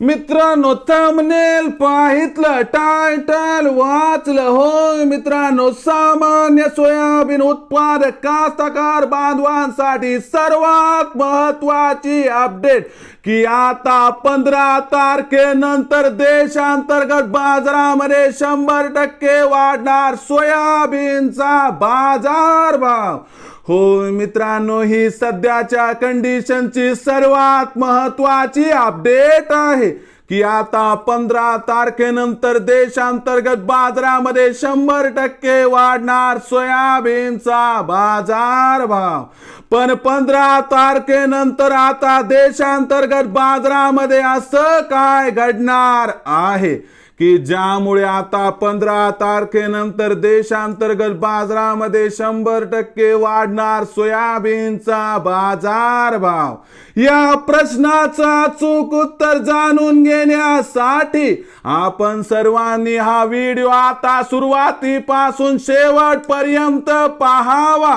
मित्रांनो thumbnail पाहितलं title वाचलं. होय मित्रांनो सामान्य सोयाबीन उत्पादक कास्तकार बांधवांसाठी सर्वात महत्वाची अपडेट की आता पंधरा तारखेनंतर देशांतर्गत बाजारामध्ये शंभर टक्के वाढणार सोयाबीनचा बाजार भाव. होय मित्रांनो ही सध्याच्या कंडिशनची सर्वात महत्वाची अपडेट आहे. की आता पंधरा तारखेनंतर देशांतर्गत बाजारामध्ये शंभर टक्के वाढणार सोयाबीनचा बाजार भाव. पण पंधरा तारखेनंतर आता देशांतर्गत बाजारामध्ये असं काय घडणार आहे? की ज्यामुळे आता पंधरा तारखेनंतर देशांतर्गत बाजारामध्ये शंभर टक्के वाढणार सोयाबीनचा बाजार भाव या प्रश्नाचा चूक उत्तर जाणून घेण्यासाठी आपण सर्वांनी हा व्हिडिओ आता सुरुवातीपासून शेवटपर्यंत पाहावा.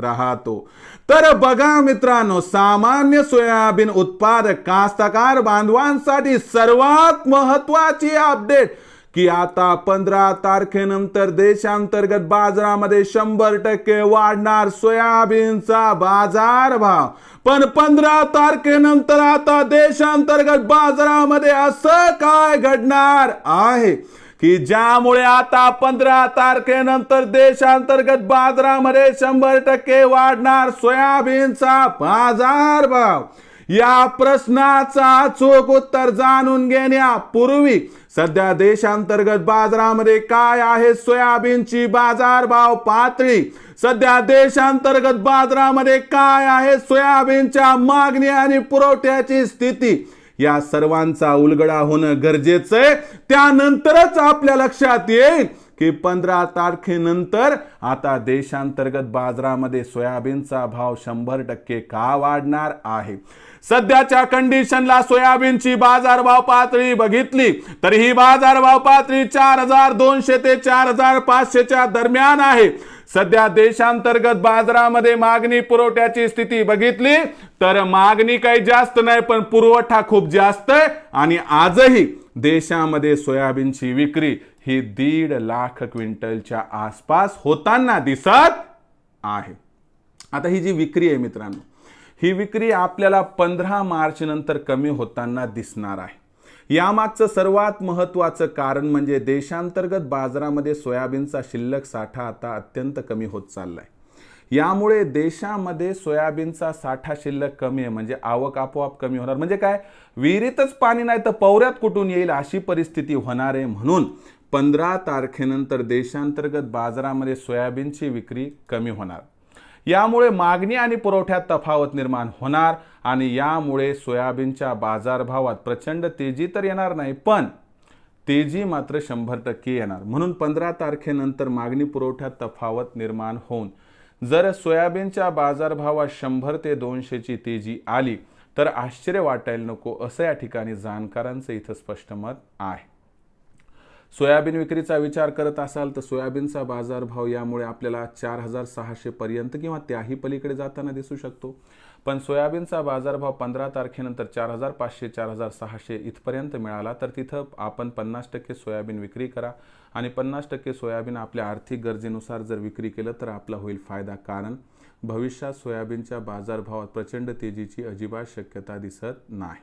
राहतो. तर बघा मित्रांनो सामान्य सोयाबीन उत्पादक कास्तकार बांधवांसाठी सर्वात महत्वाची अपडेट की आता पंधरा तारखेनंतर देशांतर्गत बाजारामध्ये शंभर टक्के वाढणार सोयाबीनचा बाजार भाव. पण पंधरा तारखेनंतर आता देशांतर्गत बाजारामध्ये असं काय घडणार आहे? की ज्यामुळे आता पंधरा तारखेनंतर देशांतर्गत बाजारामध्ये शंभर टक्के वाढणार सोयाबीनचा बाजार भाव. या प्रश्नाचा अचूक उत्तर जाणून घेण्यापूर्वी सध्या देशांतर्गत बाजारामध्ये काय आहे सोयाबीनची बाजारभाव पातळी? सध्या देशांतर्गत बाजारामध्ये काय आहे सोयाबीनच्या मागणी आणि पुरवठ्याची स्थिती? या सर्वांचा उलगडा होणं गरजेचं आहे. त्यानंतरच आपल्या लक्षात येईल की पंधरा तारखेनंतर आता देशांतर्गत बाजारामध्ये सोयाबीनचा भाव शंभर टक्के का वाढणार आहे? सध्याच्या कंडिशनला सोयाबीनची बाजारभाव पातळी बघितली तर ही बाजारभाव पातळी चार हजार दोनशे ते चार हजार पाचशेच्या दरम्यान आहे. सध्या देशांतर्गत बाजारामध्ये मागणी पुरवठ्याची स्थिती बघितली तर मागणी काही जास्त नाही पण पुरवठा खूप जास्त आहे. आणि आजही देशामध्ये सोयाबीनची विक्री ही दीड लाख क्विंटलच्या आसपास होताना दिसत आहे. आता ही जी विक्री आहे मित्रांनो ही विक्री आपल्याला पंधरा मार्च नंतर कमी होताना दिसणार आहे. यामागचं सर्वात महत्त्वाचं कारण म्हणजे देशांतर्गत बाजारामध्ये सोयाबीनचा शिल्लक साठा आता अत्यंत कमी होत चाललाय. यामुळे देशामध्ये सोयाबीनचा साठा शिल्लक कमी आहे म्हणजे आवक आपोआप कमी होणार. म्हणजे काय? विहिरीतच पाणी नाही तर पवऱ्यात कुठून येईल अशी परिस्थिती होणार आहे म्हणून पंधरा तारखेनंतर देशांतर्गत बाजारामध्ये सोयाबीनची विक्री कमी होणार. यामुळे मागणी आणि पुरवठ्यात तफावत निर्माण होणार आणि यामुळे सोयाबीनच्या बाजारभावात प्रचंड तेजी तर येणार नाही पण तेजी मात्र शंभर टक्के येणार. म्हणून पंधरा तारखेनंतर मागणी पुरवठ्यात तफावत निर्माण होऊन जर सोयाबीनच्या बाजारभावात शंभर ते दोनशेची तेजी आली तर आश्चर्य वाटायला नको असं या ठिकाणी जाणकारांचं इथं स्पष्ट मत आहे. सोयाबीन विक्रीचा विचार करत असाल तर सोयाबीनचा बाजारभाव यामुळे आपल्याला चार हजार सहाशे पर्यंत किंवा त्याही पलीकडे जाताना दिसू शकतो. पण सोयाबीनचा बाजारभाव पंधरा तारखेनंतर चार हजार पाचशे चार हजार सहाशे इथपर्यंत मिळाला तर तिथं आपण पन्नास टक्के सोयाबीन विक्री करा आणि पन्नास टक्के सोयाबीन आपल्या आर्थिक गरजेनुसार जर विक्री केलं तर आपला होईल फायदा. कारण भविष्यात सोयाबीनच्या बाजारभावात प्रचंड तेजीची अजिबात शक्यता दिसत नाही.